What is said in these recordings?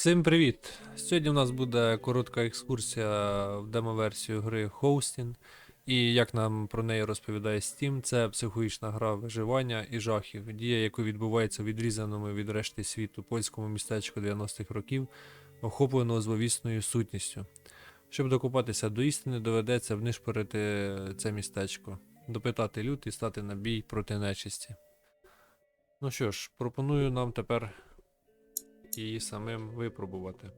Всім привіт! Сьогодні у нас буде коротка екскурсія в демо-версію гри Hosting. І як нам про неї розповідає Steam, це психологічна гра виживання і жахів, дія, яку відбувається в відрізаному від решти світу польському містечку 90-х років, охоплено зловісною сутністю. Щоб докопатися до істини, доведеться внишпорити це містечко, допитати лют і стати на бій проти нечисті. Ну що ж, пропоную нам тепер її самим випробувати.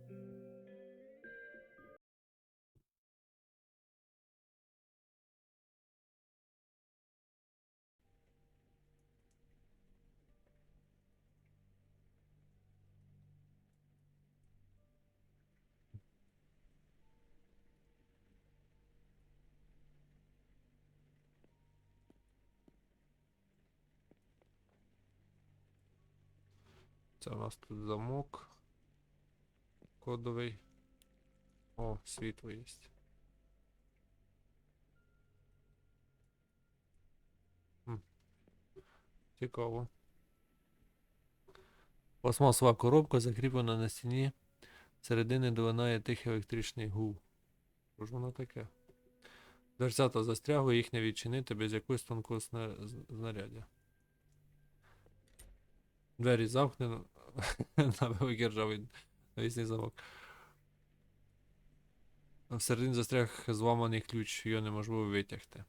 Це у нас тут замок. Кодовий. О, світло є. Цікаво. Пластмасова коробка закріплена на стіні. Середини долинає тихий електричний гул. Що ж воно таке? Дверцята застрягли, їх не відчинити без якогось тонкого знаряддя. Двері замкнено на великий ржавий навісний замок. Всередині застряг зламаний ключ, його неможливо витягти.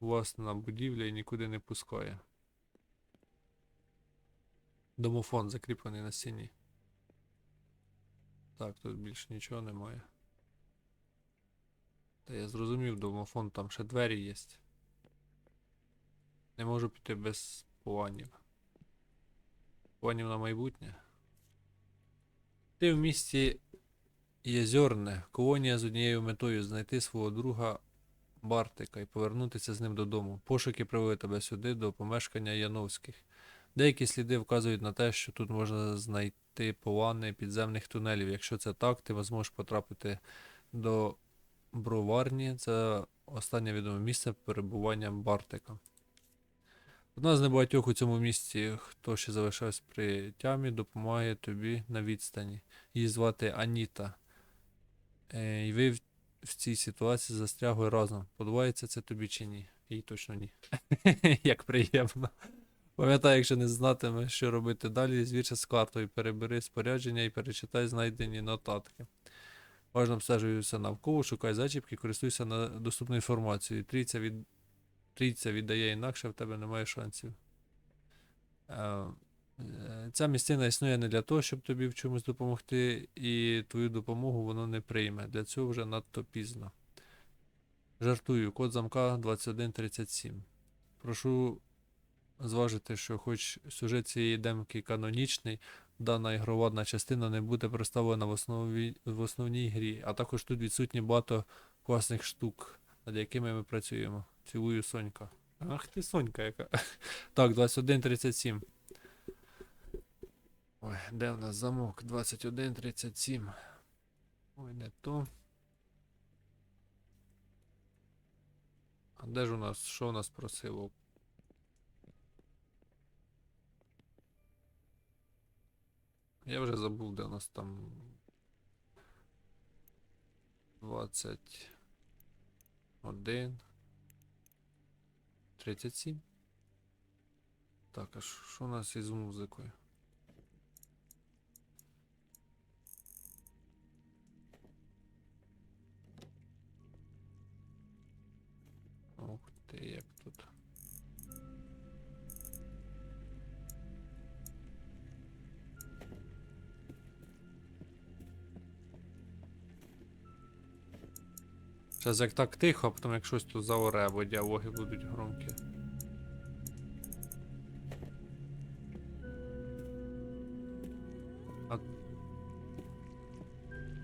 Власна будівля і нікуди не пускає. Домофон закріплений на стіні. Так, тут більше нічого немає. Та я зрозумів, домофон, там ще двері є. Не можу піти без планів. Планів на майбутнє. Ти в місті Єзьорне, колонія з однією метою знайти свого друга Бартика і повернутися з ним додому. Пошуки привели тебе сюди до помешкання Яновських. Деякі сліди вказують на те, що тут можна знайти полани підземних тунелів. Якщо це так, ти зможеш потрапити до броварні. Це останнє відоме місце перебування Бартика. Одна з небагатьох у цьому місці, хто ще залишався при тямі, допомагає тобі на відстані. Її звати Аніта. Е, і ви в, в цій ситуації застрягли разом. Подобається це тобі чи ні? Їй точно ні. Як приємно. Пам'ятай, якщо не знатимеш, що робити далі, звірся з картою, перебери спорядження і перечитай знайдені нотатки. Важно обстежуйся навколо, шукай зачіпки, користуйся на доступною інформацією. Трійця від трійця віддає інакше, в тебе немає шансів. Е, е, Ця місцина існує не для того, щоб тобі в чомусь допомогти, і твою допомогу воно не прийме. Для цього вже надто пізно. Жартую, код замка 2137. Прошу зважити, що хоч сюжет цієї демки канонічний, дана ігровадна частина не буде представлена в, основі, в основній грі, а також тут відсутні багато класних штук, над якими ми працюємо. Цілую Сонька. Ах ти Сонька яка. Так, 21.37. Ой, де в нас замок? 21.37. Ой, не то. А де ж у нас? Що у нас просило? Я вже забув, де у нас там. 21. 37. Так, а що у нас із музикою? Ух ти, як Зараз як так тихо, а потім як щось тут заоре, бо діалоги будуть громкі. А...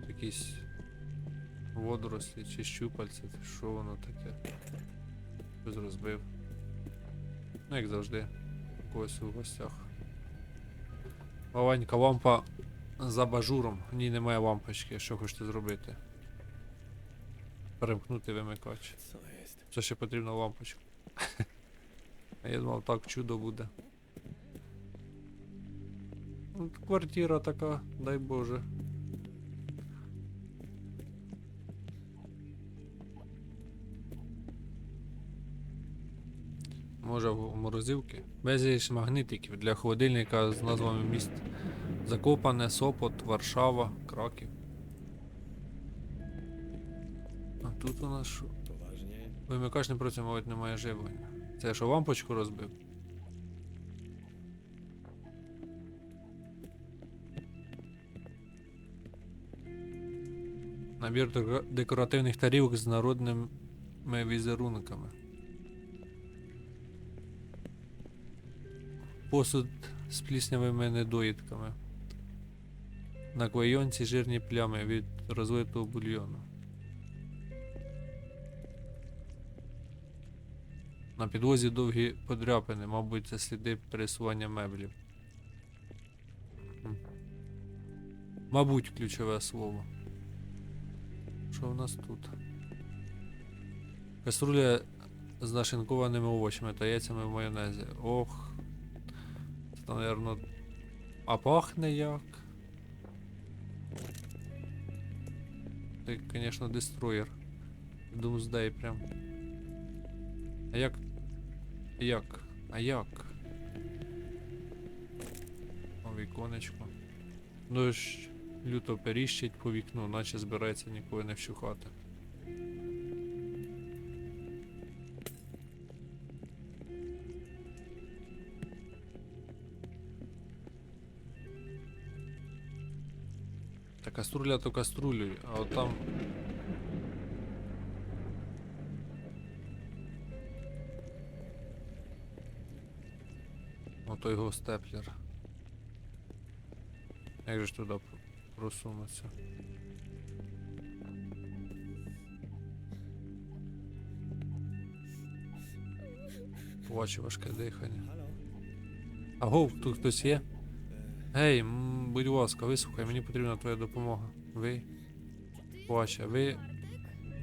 Якісь водорослі чи щупальці, що воно таке? Щось розбив. Ну, як завжди, когось у гостях. Маленька лампа за бажуром. В ній немає лампочки. Що хочете зробити? Перемкнути вимикач. Це ще потрібна лампочка. А я думав, так чудо буде. От квартира така, дай Боже. Може в морозилки? Безліч магнитиків для холодильника з назвами міст. Закопане, Сопот, Варшава, Краків. Тут у нас що? Вимикач не працює, немає живлення. Це я що лампочку розбив? Набір декоративних тарілок з народними візерунками. Посуд з пліснявими недоїдками. На клейонці жирні плями від розлитого бульйону. На підлозі довгі подряпини, мабуть, це сліди пересування меблів. Мабуть, ключове слово. Що в нас тут? Каструля з нашинкованими овочами та яйцями в майонезі. Ох. Це, напевно. А пахне як. Це, звісно, дестроєр. Doomsday прям. А як? Як? А як? О, віконечко. Дощ люто періщить по вікну, наче збирається ніколи не вщухати. Та каструля то каструлюй, а от там. Ото його степлер. Як же ж туди пр- просунутися? Бачу важке дихання. Аго, тут хтось є? Гей, будь ласка, вислухай, мені потрібна твоя допомога. Ви. Бача, ви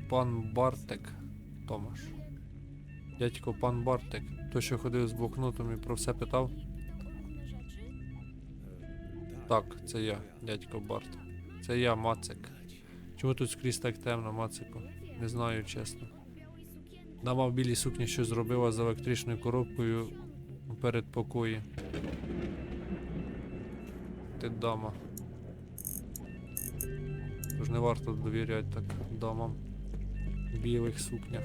пан Бартек Томаш. Дядько пан Бартек, той, що ходив з блокнотом і про все питав? Так, це я, дядько Барт. Це я, Мацик. Чому тут скрізь так темно, Мацику? Не знаю, чесно. Дама в білій сукні що зробила з електричною коробкою у передпокої. Ти дама. Тож не варто довіряти так дамам в білих сукнях.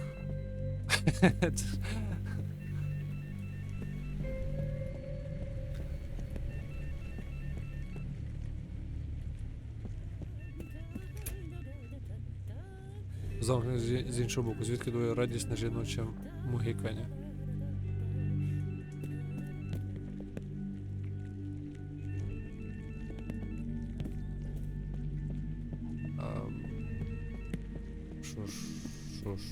Замкнений з, іншого боку, звідки твоє радісне жіноче мугикання? Що ж, що ж.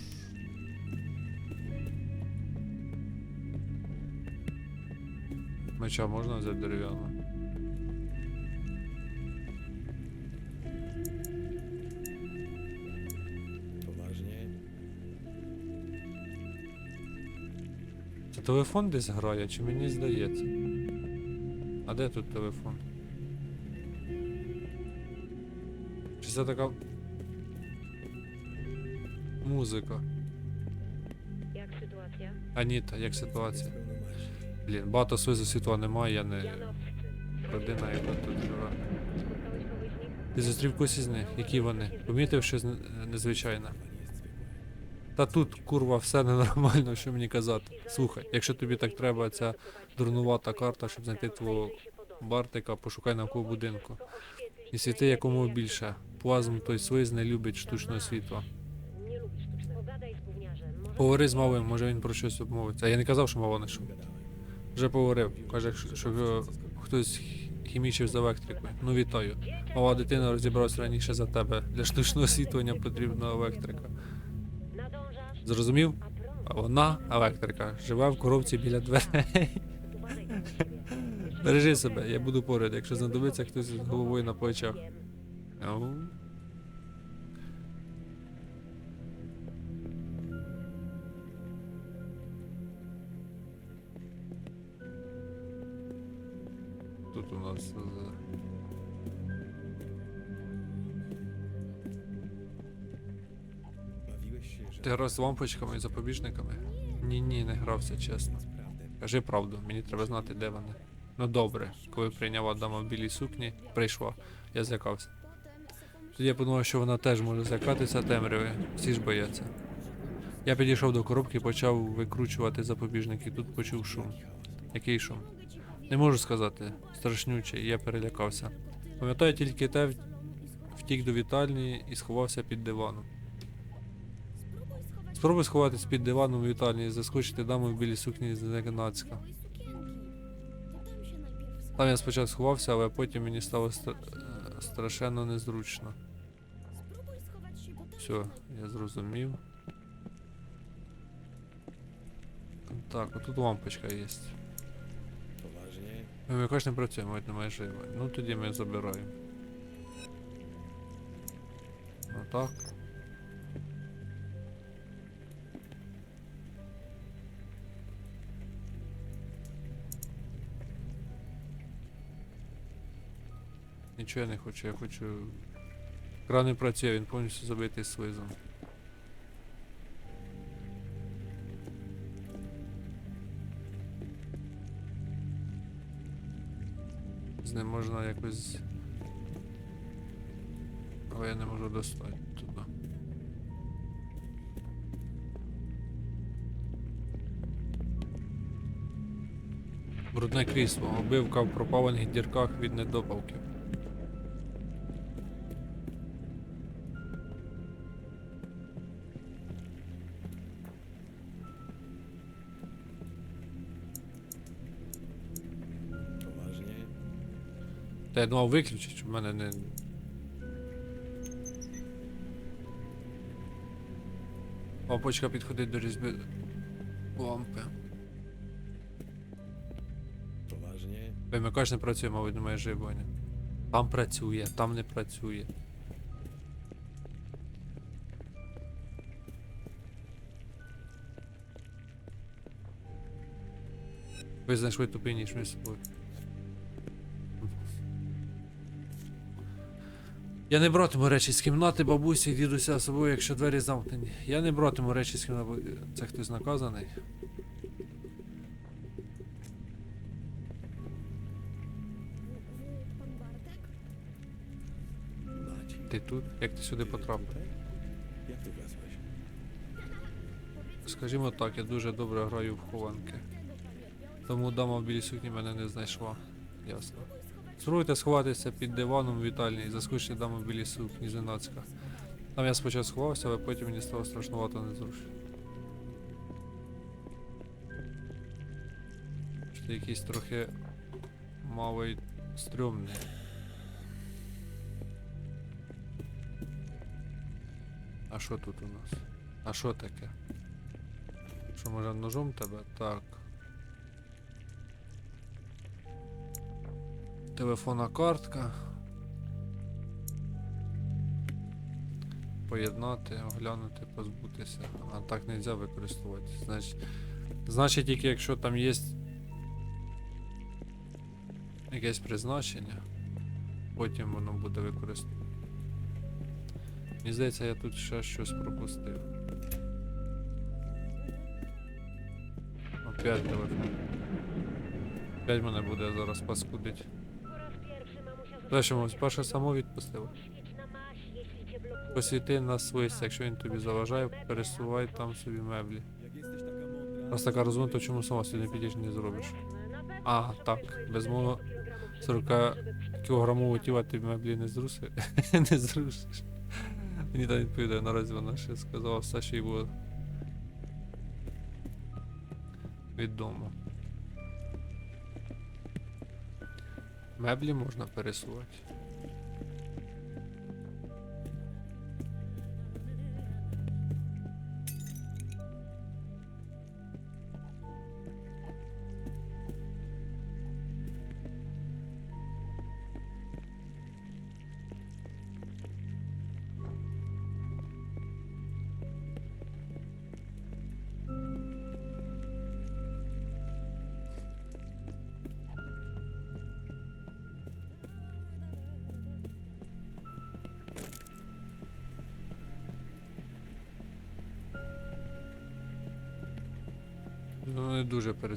Меча можна взяти дерев'яного? Телефон десь грає, чи мені здається? А де тут телефон? Чи це така музика? Jak sytuacja? Аніта, як ситуація? Блін, багато слизу світла немає, я не родина, яка тут живе. Ти зустрів когось із них? Які вони? Помітив щось незвичайне? Та тут, курва, все ненормально, що мені казати. Слухай, якщо тобі так треба, ця дурнувата карта, щоб знайти твого Бартика, пошукай навколо будинку. І світи якому більше. Плазм той слиз не любить штучного світла. Поговори з малим, може він про щось обмовиться. А я не казав, що мало не. Gadałem. Вже поговорив. Каже, що, що е, хтось хімічив з електрикою. Ну вітаю. Мала дитина розібралась раніше за тебе. Для штучного освітлення потрібна електрика. Зрозумів? А вона електрика. Живе в коробці біля дверей. Бережи себе, я буду поряд, якщо знадобиться хтось з головою на плечах. Ау. Тут тут у нас? Ти грав з лампочками і запобіжниками? Ні, ні, не грався, чесно. Кажи правду, мені треба знати, де вони. Ну добре, коли прийняла дама в білій сукні, прийшла, я злякався. Тоді я подумав, що вона теж може злякатися темряви, всі ж бояться. Я підійшов до коробки і почав викручувати запобіжники. Тут почув шум. Який шум? Не можу сказати. Страшнючий, я перелякався. Пам'ятаю тільки те, втік до вітальні і сховався під диваном. Спробуй сховатись під диваном у вітальні і заскочити даму в білій сукні з Нагнацька. Там я спочатку сховався, але потім мені стало стра- е, страшенно незручно. Все, я зрозумів. Так, отут лампочка є. Poważnie. Вимикач не працює, мабуть, немає живо. Ну тоді ми забираємо. Отак. Нічого я не хочу, я хочу. Кран не працює, він повністю забитий слизом. З ним можна якось. Але я не можу достати туди. Брудне крісло. Обивка в пропалених дірках від недопалків. Та я думав виключити, щоб в мене не. Лампочка підходить до різьби лампи. Вимикач не працює, мабуть, немає живлення. Там працює, там не працює. Ви знайшли тупий ніж між собою. Я не братиму речі з кімнати бабусі дідуся з собою, якщо двері замкнені. Я не братиму речі з кімнати. Це хтось наказаний. Ти тут? Як ти сюди потрапив? Tak? Jak tu? Скажімо так, я дуже добре граю в хованки. Тому дама в білій сукні мене не знайшла. Ясно. Спробуйте сховатися під диваном у вітальні і заскочити даму білій сукні зненацька. Там я спочатку сховався, але потім мені стало страшнувато незручно. Ти якийсь трохи малий стрьомний. А що тут у нас? А що таке? Що може ножом тебе? Так. Телефонна картка. Поєднати, оглянути, позбутися. А так не можна використовувати. Значить, значить тільки якщо там є якесь призначення, потім воно буде використовувати. Мені здається, я тут ще щось пропустив. Опять телефон. Опять мене буде зараз паскудить. Pierwszy перше само blokuje. Посвіти на свист, якщо він тобі заважає, пересувай там собі меблі. Раз така розумна, то чому сама сюди підеш не зробиш? А, так, без мого 40 żeby przetrwać. кілограмового тіла ти меблі не зруси. не зрушиш. Мені так відповідає, наразі вона ще сказала все, що їй було відомо. Меблі можна пересувати.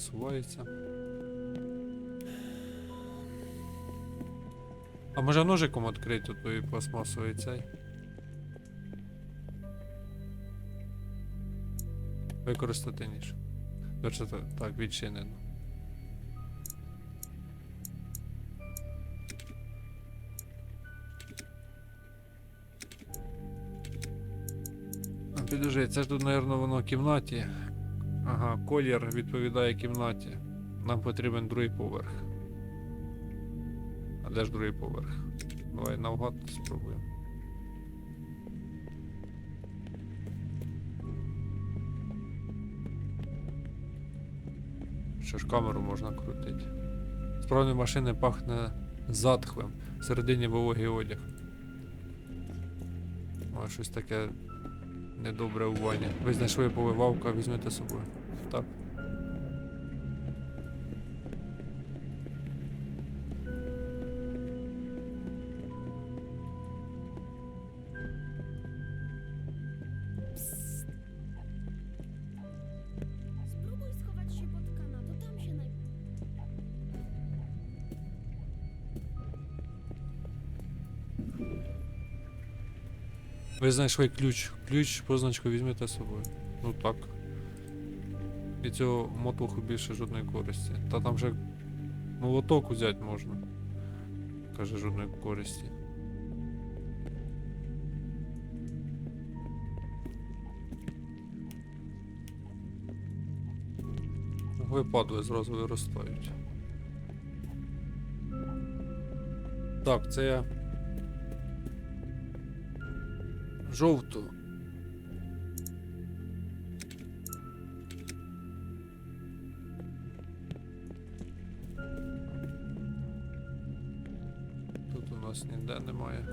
Пересуваються. А може ножиком відкрити той пластмасовий цей? Використати ніж. Короче, так, відчинено. Підожди, це ж тут, напевно, воно в кімнаті. Ага, колір відповідає кімнаті. Нам потрібен другий поверх. А де ж другий поверх? Давай навгад спробуємо. Що ж камеру можна крутити. З правої машини пахне затхлим. Всередині вологий одяг. О, щось таке недобре у ванні. Ви знайшли повивавку, візьмете з собою. Так. Ви знайшли ключ. Ключ, позначку візьмете з собою. Ну так. І цього мотоху більше жодної користі. Та там же молоток взяти можна. Каже, жодної користі. Випадли зразу виростають. Так, це я жовту. Тут у нас ніде немає.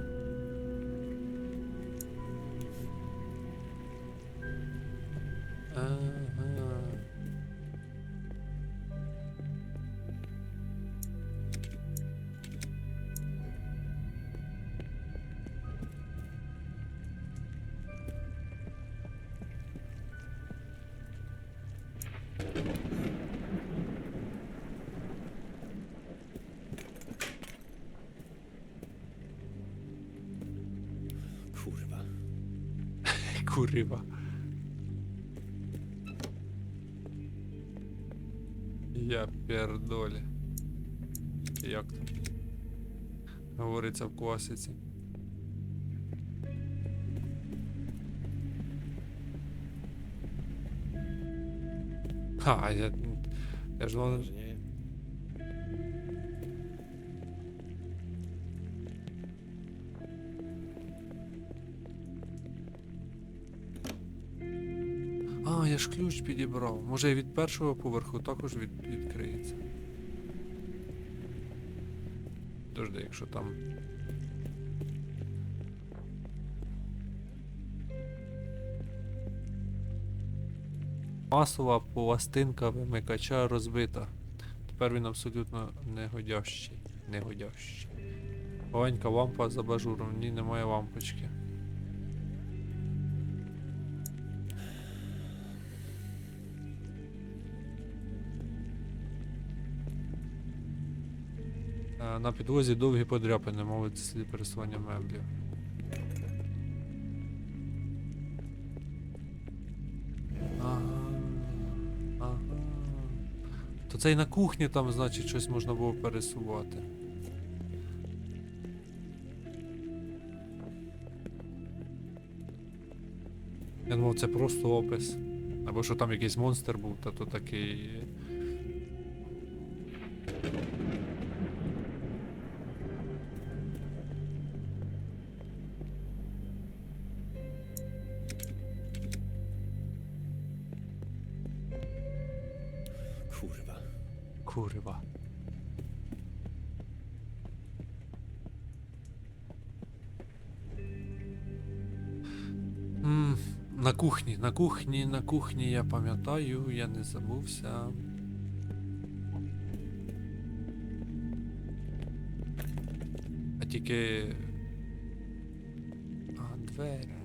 Я пердолі. Як там? Говориться в класиці. Ха, я. Я ж А, я ж ключ підібрав. Може і від першого поверху також від, відкриється. Дожди, якщо там. Масова пластинка вимикача розбита. Тепер він абсолютно негодящий. Негодящий. Маленька лампа за бажуром, в немає лампочки. На підлозі довгі подряпини, мовить слід пересування меблів. Ага. Ага. То це і на кухні там, значить, щось можна було пересувати. Я думав, це просто опис. Або що там якийсь монстр був, та то такий. Kurwa. Kurwa. М, На кухні, на кухні, на кухні я пам'ятаю, я не забувся. А тільки. А, двері.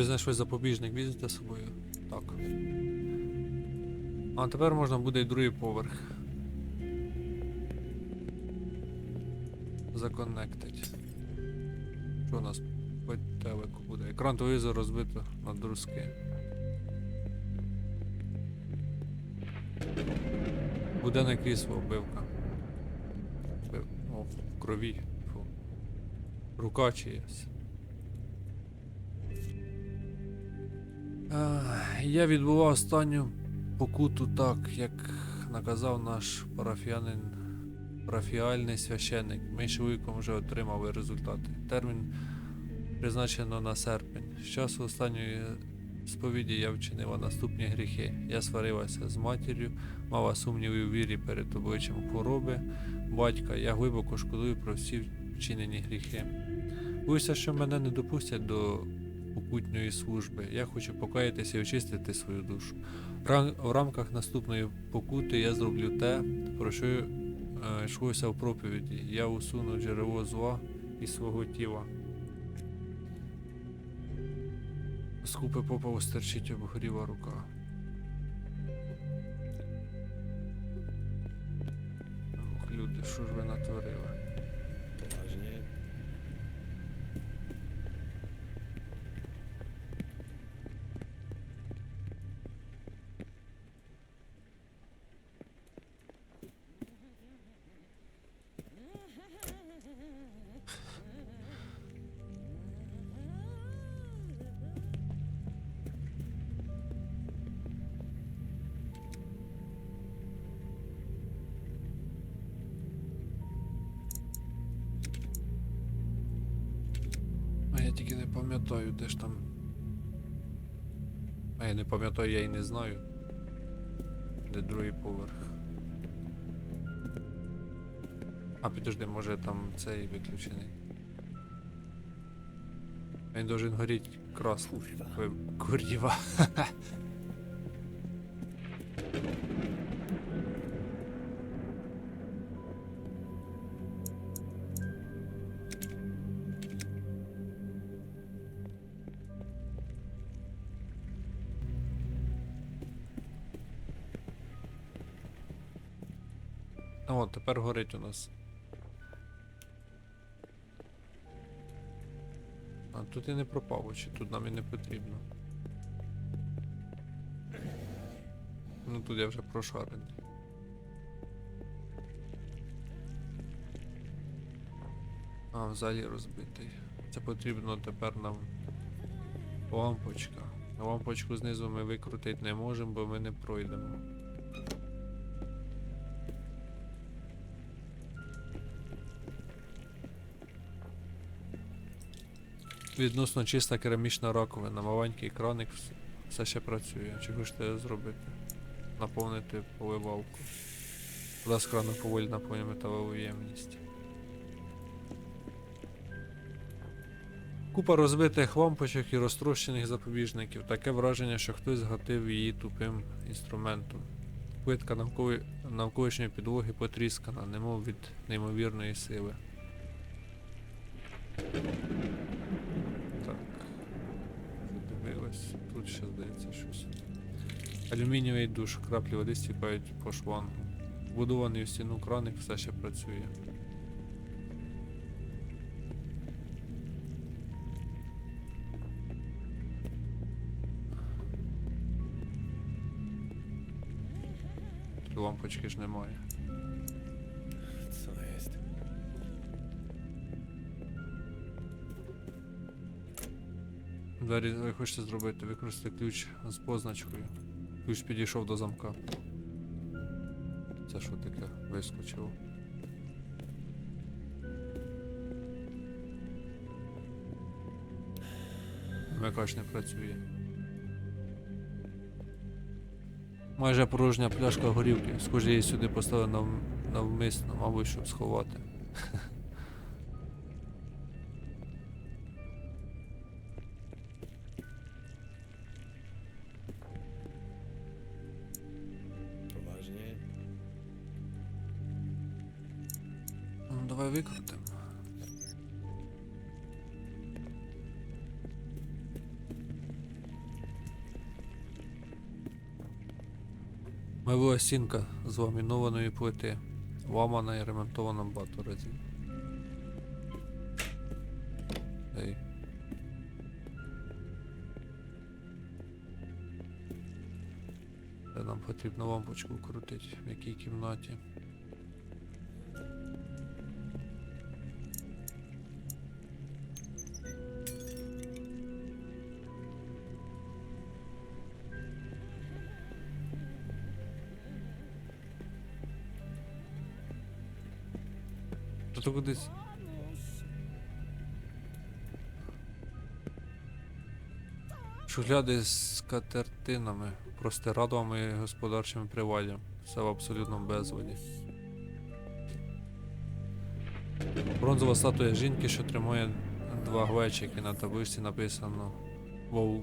Ви знайшли запобіжник, візьмете з собою? Так. А тепер можна буде і другий поверх. Законнектить. Що у нас по телеку буде? Екран телевізора розбито на друзки. Буденне крісло, вбивка. Вбив- О, в крові. Фу. Рука чиясь. Я відбував останню покуту так, як наказав наш парафіянин, парафіальний священник. Ми чоловіком вже отримали результати. Термін призначено на серпень. З часу останньої сповіді я вчинила наступні гріхи. Я сварилася з матір'ю, мала сумніви у вірі перед обличчям хвороби, батька. Я глибоко шкодую про всі вчинені гріхи. Боюся, що мене не допустять до покутньої служби. Я хочу покаятися і очистити свою душу. В рамках наступної покути я зроблю те, про що е, йшлося в проповіді. Я усуну джерело зла із свого тіла. З купи попа стерчить обгоріла рука. Ох, люди, що ж ви натворили? Я тільки не пам'ятаю, де ж там. А я не пам'ятаю, я і не знаю. Де другий поверх. А підожди, може там цей виключений. Він должен горіти красно. Kurwa. тепер горить у нас. А тут і не пропав, чи тут нам і не потрібно. Ну тут я вже прошарений. А, взагалі розбитий. Це потрібно тепер нам лампочка. Лампочку знизу ми викрутити не можемо, бо ми не пройдемо. Відносно чиста керамічна раковина, маленький краник все ще працює. Чи хочете зробити? Наповнити поливалку. Вода з крану поволі наповнює металеву ємність. Купа розбитих лампочок і розтрощених запобіжників. Таке враження, що хтось згатив її тупим інструментом. Плитка навколо... навколишньої підлоги потріскана, немов від неймовірної сили. Так. Дивилась. Тут ще здається щось. Алюмінієвий душ, краплі води стікають по шлангу. Вбудований у стіну краник все ще працює. Лампочки ж немає. Двері ви хочете зробити, використати ключ з позначкою. Ключ підійшов до замка. Це що таке вискочило? Вимикач не працює. Майже порожня пляшка горілки. Схоже, її сюди поставили нав... навмисно, мабуть, щоб сховати. викрутимо. Моя сінка з ламінованої плити, ламана і ремонтована багато разів. Ей. Нам потрібно лампочку крутити в якій кімнаті. Та то кудись. Шухляди з катертинами, простирадлами і господарчими привалям. Все в абсолютному безводі. Бронзова статуя жінки, що тримає два глечики. На табличці написано Вол...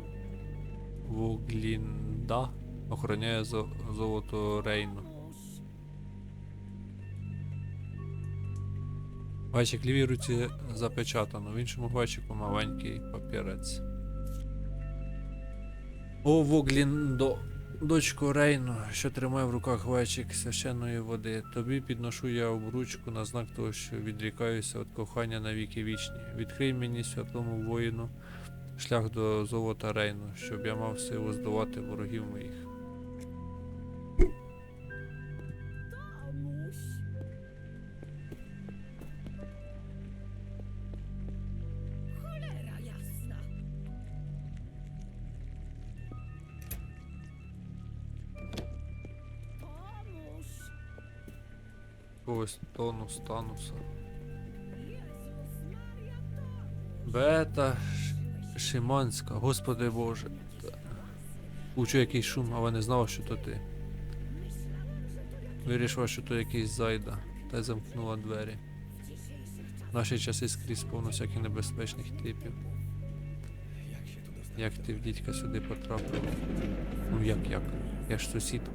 Воглінда охороняє золото Рейну. Глечик лівій руці запечатано, в іншому глечику маленький папірець. О, Вогліндо, дочко Рейну, що тримає в руках глечик священної води, тобі підношу я обручку на знак того, що відрікаюся від кохання на віки вічні. Відкрий мені святому воїну шлях до золота Рейну, щоб я мав силу здолати ворогів моїх. Тонус, тануса. Jezus Maria, pomóż. Бета Шиманська, Господи Боже. Учу якийсь шум, але не знала, що то ти. Вирішила, що то якийсь зайда, та й замкнула двері. В наші часи скрізь повно всяких небезпечних типів. Як ти в дідька сюди потрапив? Ну як як? Я ж сусідка.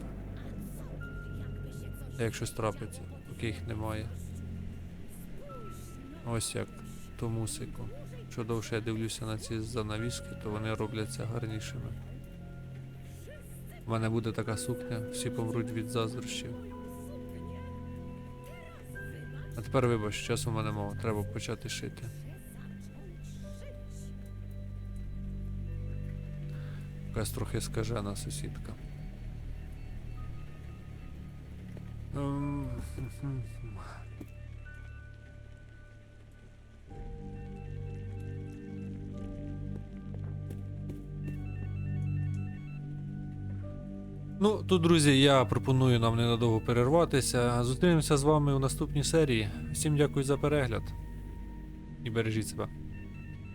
А як щось трапиться, поки немає. Ось як то мусику. Що довше я дивлюся на ці занавіски, то вони робляться гарнішими. У мене буде така сукня, всі помруть від заздрощів. А тепер вибач, часу в мене мало, треба почати шити. Якась трохи скажена сусідка. Ну, тут, друзі, я пропоную нам ненадовго перерватися. Зустрінемося з вами у наступній серії. Всім дякую за перегляд і бережіть себе.